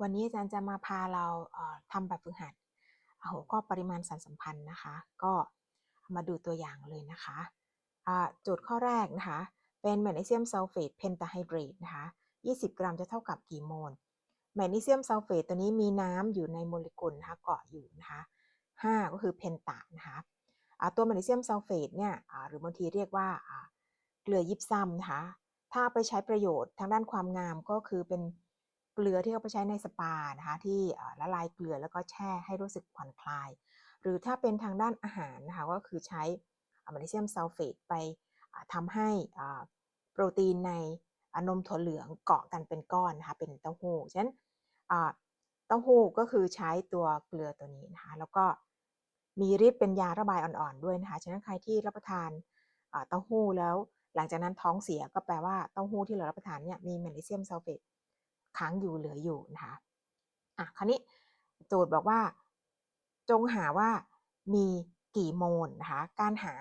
วันนี้อาจารย์จะมาพาเราทำแบบฝึกหัดหัวข้อปริมาณสารสัมพันธ์นะคะ ก็มาดูตัวอย่างเลยนะคะโจทย์ข้อแรกนะคะ เป็นแมกนีเซียมซัลเฟตเพนตาไฮเดรตนะคะ 20 กรัมจะเท่ากับกี่โมล แมกนีเซียมซัลเฟตตัวนี้มีน้ำอยู่ในโมเลกุลนะคะเกาะอยู่นะคะ5ก็คือเพนตานะคะตัวแมกนีเซียมซัลเฟตเนี่ยหรือบางทีเรียกว่าเกลือยิบซ้ำนะคะ ถ้าไปใช้ประโยชน์ทางด้านความงามก็คือเป็น เกลือที่เอาไปใช้ในสปานะคะที่ละลายเกลือแล้วก็แช่ให้รู้สึกผ่อนคลาย หรือถ้าเป็นทางด้านอาหารนะคะก็คือใช้แมกนีเซียมซัลเฟตไปอ่าทำให้โปรตีนในนมถั่วเหลืองเกาะกันเป็นก้อนนะคะเป็นเต้าหู้ฉะนั้นเต้าหู้ก็คือใช้ตัวเกลือตัวนี้นะคะแล้วก็มีฤทธิ์เป็นยาระบายอ่อนๆด้วยนะคะฉะนั้นใครที่รับประทานเต้าหู้แล้วหลังจากนั้นท้องเสียก็แปลว่าเต้าหู้ที่เรารับประทานเนี่ยมีแมกนีเซียมซัลเฟต ค้างอยู่เหลืออยู่นะคะอะคราวนี้โจทย์บอกว่า จงหาว่ามีกี่โมลนะคะ การหา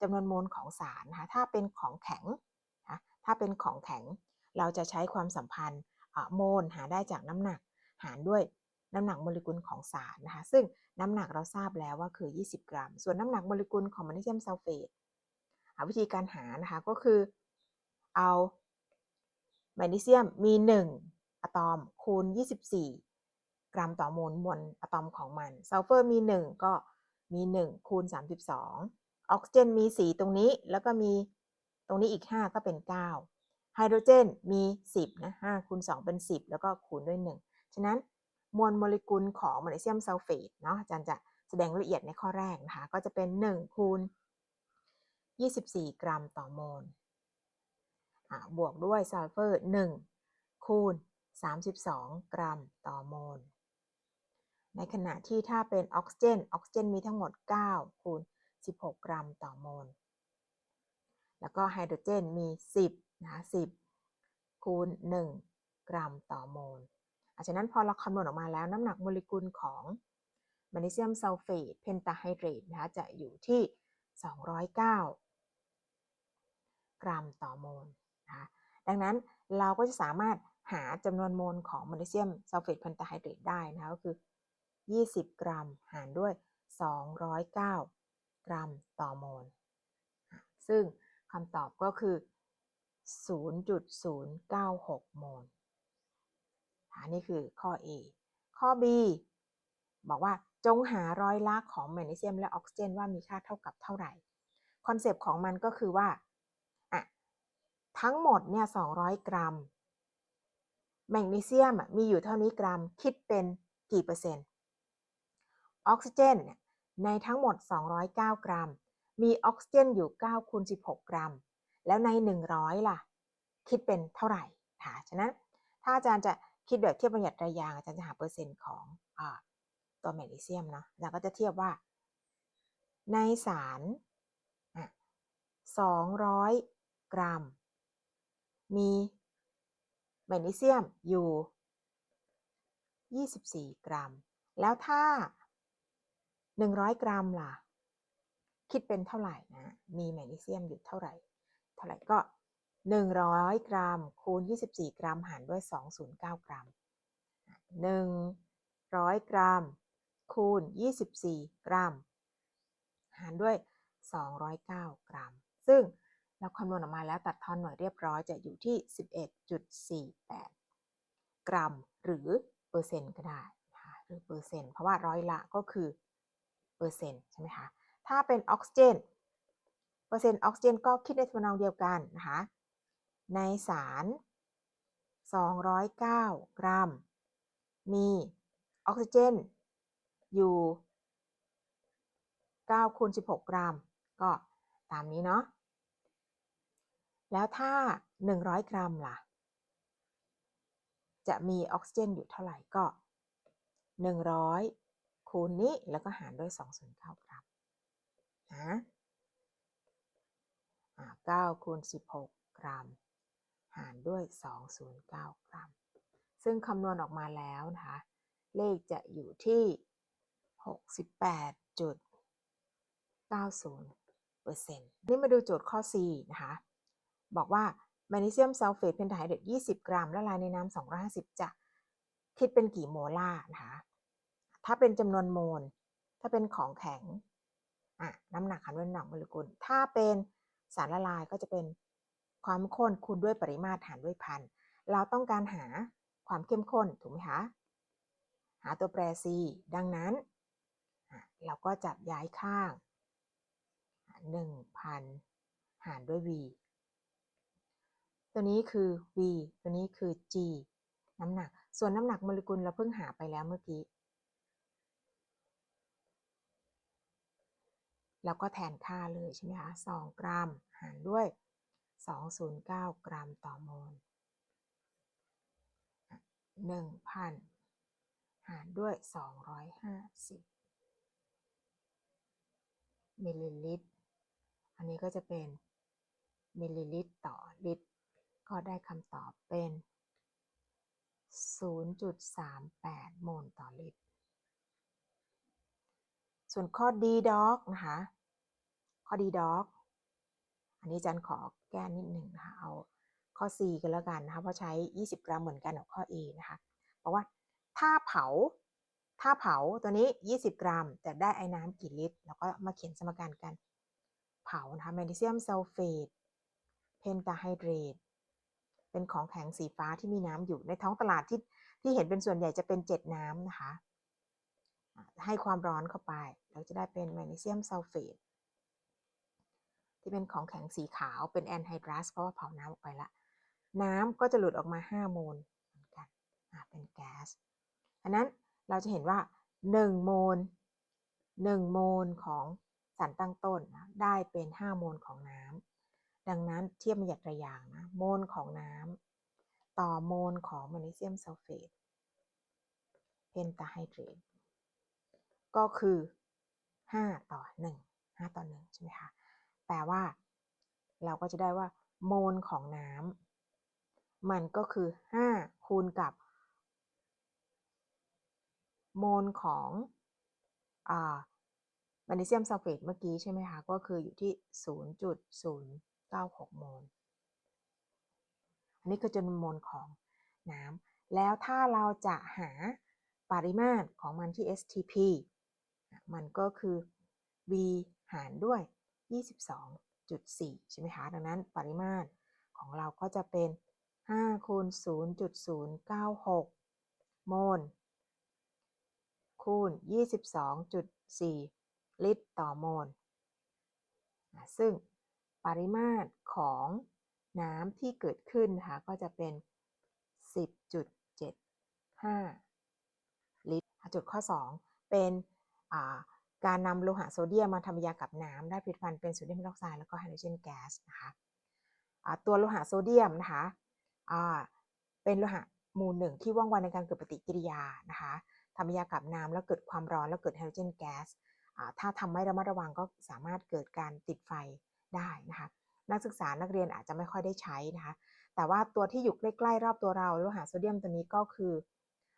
จำนวนโมลของสารนะคะ ถ้าเป็นของแข็งนะถ้าเป็นของแข็ง เราจะใช้ความสัมพันธ์โมลหาได้จากน้ำหนักหารด้วยน้ำหนักโมเลกุลของสารนะคะ ซึ่งน้ำหนักเราทราบแล้วว่าคือ 20 กรัม ส่วนน้ำหนักโมเลกุลของแมกนีเซียมซัลเฟตวิธีการหานะคะก็คือเอาแมกนีเซียมมี 1 อะตอมคูณ 24 กรัมต่อโมลมวลอะตอมของมัน ซัลเฟอร์มี 1 ก็มี 1 คูณ 32 ออกซิเจนมี 4 ตรงนี้ แล้วก็มีตรงนี้อีก 5 ก็เป็น 9 ไฮโดรเจนมี 10 นะ 5 คูณ 2 เป็น 10 แล้วก็คูณด้วย 1 ฉะนั้นมวลโมเลกุลของแมกนีเซียมซัลเฟตเนาะอาจารย์จะแสดงละเอียดในข้อแรกนะคะ ก็จะเป็น 1 คูณ 24 กรัมต่อโมลบวกด้วยซัลเฟอร์ 1 คูณ 32 กรัมต่อโมล ในขณะที่ถ้าเป็นออกซิเจนออกซิเจนมีทั้งหมด 9 คูณ 16 กรัมต่อโมล แล้วก็ไฮโดรเจนมี 10นะ10 คูณ 1 กรัมต่อโมลอาฉะนั้นพอเราคำนวณออกมาแล้วน้ำหนักโมเลกุลของแมกนีเซียมซัลเฟตเพนตาไฮเดรตนะคะจะอยู่ที่ 209 กรัมต่อโมลนะคะดังนั้นเราก็จะสามารถ หาจำนวนโมลของแมกนีเซียมซัลเฟตเพนตาไฮเดรตได้นะคะก็คือ 20 กรัม หารด้วย 209 กรัมต่อโมล ซึ่งคำตอบก็คือ 0.096 โมลอันนี้คือข้อ A ข้อ B บอกว่าจงหาร้อยละของแมกนีเซียมและออกซิเจนว่ามีค่าเท่ากับเท่าไหร่ คอนเซปต์ของมันก็คือว่า ทั้งหมดเนี่ย200 กรัม แมกนีเซียมมีอยู่เท่านี้กรัมคิดเป็นกี่เปอร์เซ็นต์ออกซิเจนในทั้งหมด 209 กรัม มีออกซิเจนอยู่9คูณ16 กรัม แล้วใน 100 ล่ะ คิดเป็นเท่าไหร่ค่ะฉะนั้นถ้าอาจารย์จะคิดแบบเทียบประหยัดระยางอาจารย์จะหาเปอร์เซ็นต์ของอตัวแมกนีเซียมเนาะอาจารย์ก็จะเทียบว่า ในสาร200 กรัม มี แมกนีเซียมอยู่ 24 กรัม แล้วถ้า 100 กรัมล่ะ คิดเป็นเท่าไหร่นะ มีแมกนีเซียมอยู่เท่าไหร่ เท่าไหร่ก็ 100 กรัม คูณ 24 กรัม หารด้วย 209 กรัม 100 กรัม คูณ 24 กรัม หารด้วย 209 กรัม ซึ่ง เราคำนวณออกมาแล้วตัดทอนหน่วยเรียบร้อยจะอยู่ที่ 11.48 กรัม หรือเปอร์เซ็นต์ก็ได้นะคะหรือเปอร์เซ็นต์เพราะว่าร้อยละก็คือเปอร์เซ็นต์ใช่ไหมคะถ้าเป็นออกซิเจนเปอร์เซ็นต์ออกซิเจนก็คิดในทำนองเดียวกันนะคะในสาร 209 กรัม มีออกซิเจนอยู่9คูณ16 กรัม ก็ตามนี้เนาะ แล้วถ้า 100 กรัมล่ะ จะมีออกซิเจนอยู่เท่าไหร่ก็ 100 คูณนี้แล้วก็หารด้วย 209 กรัมนะ9คูณ16 กรัม หารด้วย 209 กรัม ซึ่งคำนวณออกมาแล้วนะคะ เลขจะอยู่ที่ 68.90%นี่มาดูโจทย์ข้อ C นะคะ บอกว่าแมกนีเซียมซัลเฟตเพนไทเดรต20 กรัมละลายในน้ำ250จะคิดเป็นกี่โมลาร์นะคะ ถ้าเป็นจำนวนโมล ถ้าเป็นของแข็งอะน้ำหนักหารด้วยน้ำหนักโมเลกุล ถ้าเป็นสารละลายก็จะเป็นความข้นคูณด้วยปริมาตรหารด้วยพัน เราต้องการหาความเข้มข้นถูกไหมคะ หาตัวแปร c ดังนั้น เราก็จับย้ายข้าง 1,000 หารด้วย v ตัวนี้คือ v ตัวนี้คือ g น้ำหนัก ส่วนน้ำหนักโมเลกุลเราเพิ่งหาไปแล้วเมื่อกี้ แล้วก็แทนค่าเลยใช่ไหมคะ2กรัมหารด้วย 209 กรัมต่อโมล1,000 หารด้วย 250 มิลลิลิตร อันนี้ก็จะเป็นมิลลิลิตรต่อลิตร ก็ได้คำตอบเป็น 0.38 โมลต่อลิตร ส่วนข้อ D dog นะคะ ข้อ D dog อันนี้อาจันขอแก้นิดหนึ่งนะคะ เอาข้อ C กันแล้วกันนะคะ เพราะใช้ 20 กรัมเหมือนกันกับข้อ A นะคะบอกว่าถ้าเผา ถ้าเผาตัวนี้ 20 กรัมจะได้ไอ้น้ำกี่ลิตร แล้วก็มาเขียนสมการกัน เผานะคะแมกนีเซียมซัลเฟต เพนตาไฮเดรต เป็นของแข็งสีฟ้าที่มีน้ำอยู่ในท้องตลาดที่ที่เห็นเป็นส่วนใหญ่จะเป็นเจ็ดน้ำนะคะ ให้ความร้อนเข้าไป เราจะได้เป็นแมกนีเซียมซัลเฟตที่เป็นของแข็งสีขาวเป็นแอนไฮดรัสเพราะว่าเผาน้ำออกไปละ น้ำก็จะหลุดออกมา 5 โมลเหมือนกันเป็นแก๊สอันนั้นเราจะเห็นว่า 1 โมล 1 โมลของสารตั้งต้นได้เป็น 5 โมลของน้ำ ดังนั้นเทียบมาหยัดระยางนะโมลของน้ำต่อโมลของแมกนีเซียมซัลเฟตเพนตาไฮเดรตก็คือ 5 ต่อ 1 5 ต่อ 1 ใช่ไหมคะแปลว่า เราก็จะได้ว่า โมลของน้ำมันก็คือ 5 คูณกับ โมลของอ่าแมกนีเซียมซัลเฟตเมื่อกี้ใช่ไหมคะ ก็คืออยู่ที่ 0.096โมลอันนี้คือจำนวนโมลของน้ำแล้วถ้าเราจะหาปริมาตรของมันที่ STP มันก็คือ V หารด้วย 22.4 ใช่ไหมคะ ดังนั้นปริมาตรของเราก็จะเป็น 5 คูณ 0.096 โมล คูณ 22.4 ลิตรต่อโมล ซึ่ง ปริมาตรของน้ำที่เกิดขึ้นนะคะก็จะเป็น 10.75 ลิตร จุดข้อ 2 เป็นการนำโลหะโซเดียมมาทำยากับน้ำได้ผลิตภัณฑ์เป็นโซเดียมไฮดรอกไซด์แล้วก็ไฮโดรเจนแก๊สนะคะตัวโลหะโซเดียมนะคะเป็นโลหะหมู่หนึ่งที่ว่องไวในการเกิดปฏิกิริยานะคะทำยากับน้ำแล้วเกิดความร้อนแล้วเกิดไฮโดรเจนแก๊สถ้าทำไม่ระมัดระวังก็สามารถเกิดการติดไฟ ได้นะคะ นักศึกษานักเรียนอาจจะไม่ค่อยได้ใช้นะคะ แต่ว่าตัวที่อยู่ใกล้ๆรอบตัวเราโลหะโซเดียมตัวนี้ก็คือ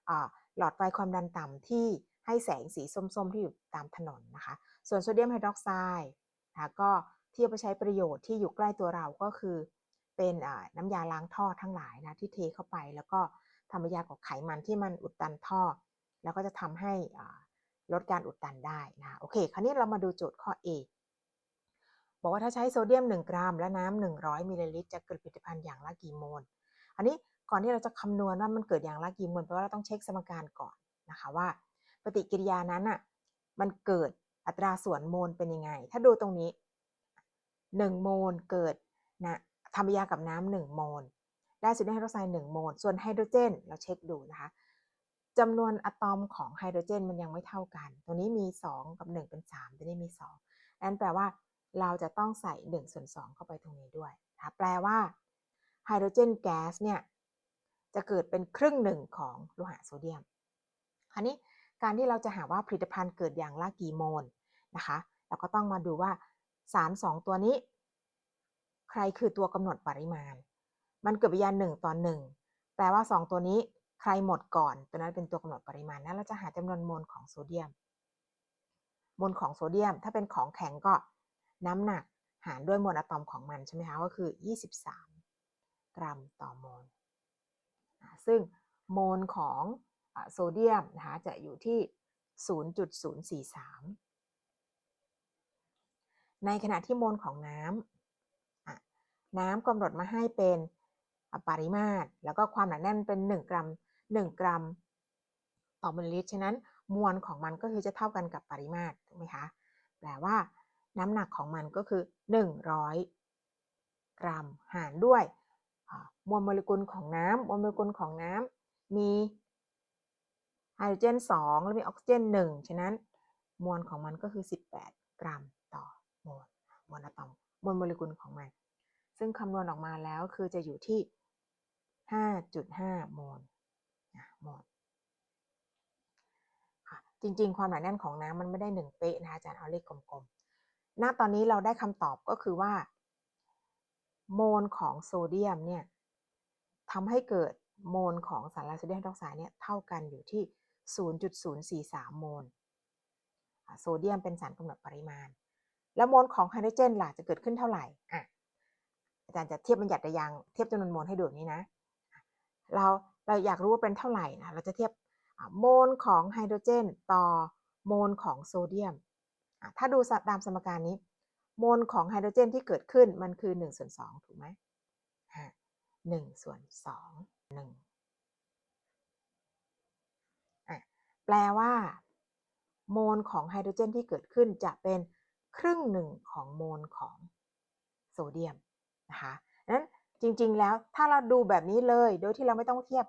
อหลอดไฟความดันต่ำที่ให้แสงสีส้มๆ ที่อยู่ตามถนนนะคะ ส่วนโซเดียมไฮดรอกไซด์นะคะก็ที่เอาไปใช้ประโยชน์ที่อยู่ใกล้ตัวเราก็คือ เป็นน้ำยาล้างท่อทั้งหลายนะที่เทเข้าไป แล้วก็ทำยากับไขมันที่มันอุดตันท่อ แล้วก็จะทำให้ลดการอุดตันได้นะโอเค คราวนี้เรามาดูโจทย์ข้อ A บอกว่าถ้าใช้โซเดียม 1 กรัม และน้ำ100มิลลิลิตรจะเกิดผลิตภัณฑ์อย่างละกี่โมล อันนี้ก่อนที่เราจะคำนวณว่ามันเกิดอย่างละกี่โมลแปลว่าเราต้องเช็คสมการก่อนนะคะว่า ปฏิกิริยานั้นอะมันเกิดอัตราส่วนโมลเป็นยังไง ถ้าดูตรงนี้ 1 โมลเกิดนะทำยากับน้ำ1โมล ได้โซเดียมไฮดรอกไซด์1โมล ส่วนไฮโดรเจน เราเช็คดูนะคะจำนวนอะตอมของไฮโดรเจนมันยังไม่เท่ากันตรงนี้มี 2 กับ 1 เป็น 3 ตัวนี้มี2นั่นแปลว่า เราจะต้องใส่1ส่วน2เข้าไปตรงนี้ด้วยนะแปลว่าไฮโดรเจนแก๊สเนี่ยจะเกิดเป็นครึ่งหนึ่งของโลหะโซเดียม คราวนี้การที่เราจะหาว่าผลิตภัณฑ์เกิดอย่างละกี่โมลนะคะ เราก็ต้องมาดูว่าสารสองตัวนี้ ใครคือตัวกำหนดปริมาณ มันเกิดปฏิกิริยา1ต่อ1แปลว่า 2 ตัวนี้ใครหมดก่อน ตัวนั้นเป็นตัวกำหนดปริมาณนั้นเราจะหาจำนวนโมลของโซเดียม โมลของโซเดียม ถ้าเป็นของแข็งก็ น้ำหนักหารด้วยมวลอะตอมของมันใช่ไหมคะก็คือ 23 กรัมต่อโมลซึ่งโมลของอโซเดียมนะคะจะอยู่ที่ 0.043 ในขณะที่โมลของน้ำน้ำกำหนดมาให้เป็นปริมาตร แล้วก็ความหนาแน่นเป็น 1 กรัม 1 กรัมต่อมิลลิลิตร ฉะนั้นมวลของมันก็คือจะเท่ากันกับปริมาตร ถูกไหมคะ แปลว่า น้ำหนักของมันก็คือ 100 กรัม หารด้วยมวลโมเลกุลของน้ำมวลโมเลกุลของน้ำมีไฮโดรเจน 2 แล้วมีออกซิเจน 1 ฉะนั้นมวลของมันก็คือ 18 กรัมต่อมวลมวลอะตอมมวลโมเลกุลของมัน ซึ่งคำนวณออกมาแล้วคือจะอยู่ที่ 5.5 โมลนะโมลจริง ๆ ความหนาแน่นของน้ำมันไม่ได้ 1 เป๊ะนะคะอาจารย์เอาเลขกลม ณตอนนี้เราได้คำตอบก็คือว่า โมลของโซเดียมเนี่ยทำให้เกิดโมลของสารโซเดียมไฮดรอกไซด์เนี่ยเท่ากันอยู่ที่ 0.043 โมลโซเดียมเป็นสารกำหนดปริมาณ แล้วโมลของไฮโดรเจนล่ะจะเกิดขึ้นเท่าไหร่อะอาจารย์จะเทียบบัญญัติระยางเทียบจำนวนโมลให้ดูนี้นะ เราเราอยากรู้ว่าเป็นเท่าไหร่นะเราจะเทียบโมลของไฮโดรเจน ต่อโมลของโซเดียม ถ้าดูตามสมการนี้ โมลของไฮโดรเจนที่เกิดขึ้นมันคือ1ส่วน2ถูกไหมอะ1ส่วน2 1อะแปลว่า โมลของไฮโดรเจนที่เกิดขึ้นจะเป็นครึ่งหนึ่งของโมลของโซเดียมนะคะนั้นจริงๆแล้วถ้าเราดูแบบนี้เลยโดยที่เราไม่ต้องเทียบ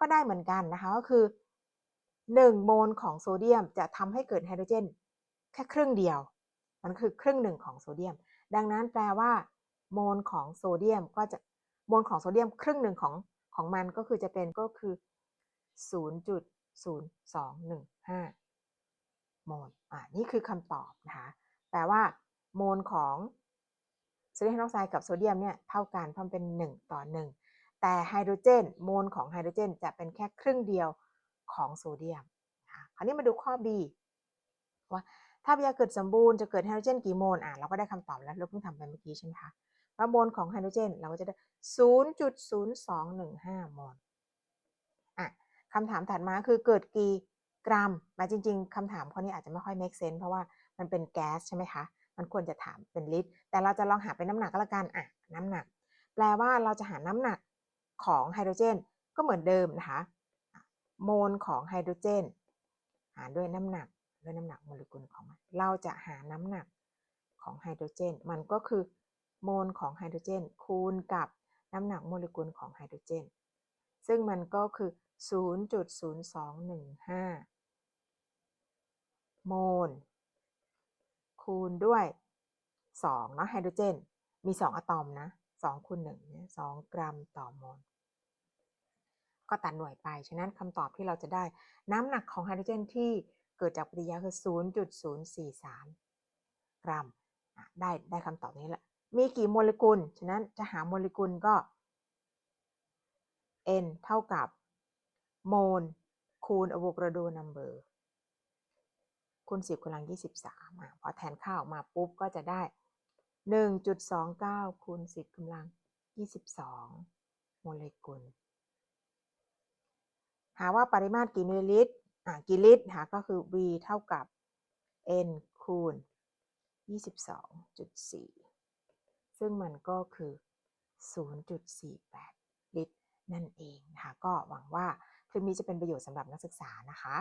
ก็ได้เหมือนกันนะคะก็คือ 1 โมลของโซเดียมจะทำให้เกิดไฮโดรเจน แค่ครึ่งเดียว มันคือครึ่งหนึ่งของโซเดียม ดังนั้นแปลว่า โมลของโซเดียมก็จะโมลของโซเดียมครึ่งหนึ่งของของมันก็คือจะเป็นก็คือ 0.0215 โมล อ่านี่คือคำตอบนะคะ แปลว่า โมลของโซเดียมไฮดรอกไซด์กับโซเดียมเนี่ยเท่ากันเพราะมันเป็น 1 ต่อ 1 แต่ไฮโดรเจน โมลของไฮโดรเจน จะเป็นแค่ครึ่งเดียวของโซเดียมคะคราวนี้มาดูข้อ B ว่า ถ้าปฏิกิริยาเกิดสมบูรณ์จะเกิดไฮโดรเจนกี่โมลอะเราก็ได้คำตอบแล้วเราเพิ่งทำไปเมื่อกี้ใช่ไหมคะว่าโมลของไฮโดรเจนเราก็จะได้ 0.0215 โมลอะคำถามถัดมาคือเกิดกี่กรัมมาจริง ๆคำถามข้อนี้อาจจะไม่ค่อย make sense เพราะว่ามันเป็นแก๊สใช่ไหมคะ มันควรจะถามเป็นลิตร แต่เราจะลองหาเป็นน้ำหนักก็แล้วกันอะน้ำหนัก แปลว่าเราจะหาน้ำหนักของไฮโดรเจน ก็เหมือนเดิมนะคะ โมลของไฮโดรเจน หารด้วยน้ำหนัก ด้วยน้ำหนักโมเลกุลของมัน เราจะหาน้ำหนักของไฮโดรเจน มันก็คือโมลของไฮโดรเจน คูณกับน้ำหนักโมเลกุลของไฮโดรเจน ซึ่งมันก็คือ 0.0215 โมล คูณด้วย2เนาะไฮโดรเจน มี 2อะตอมนะ2คูณ1เนี่ย2กรัมต่อโมลก็ตัดหน่วยไป ฉะนั้นคำตอบที่เราจะได้น้ำหนักของไฮโดรเจนที่ เกิดจากปฏิกิริยาคือ 0.043 กรัมได้ได้คำตอบนี้แหละมีกี่โมเลกุล ฉะนั้นจะหาโมเลกุลก็ n เท่ากับโมลคูณ Avogadro number คูณ10กำลัง 23อะพอแทนค่าออกมาปุ๊บก็จะได้ 1.29คูณ10กำลัง 22 โมเลกุล หาว่าปริมาตรกี่มิลลิลิตร กิลิตรหาก็คือ V เท่ากับ N คูณ 22.4 ซึ่งมันก็คือ 0.48 ลิตรนั่นเองนะคะก็หวังว่าคลิปนี้จะเป็นประโยชน์สำหรับนักศึกษานะคะ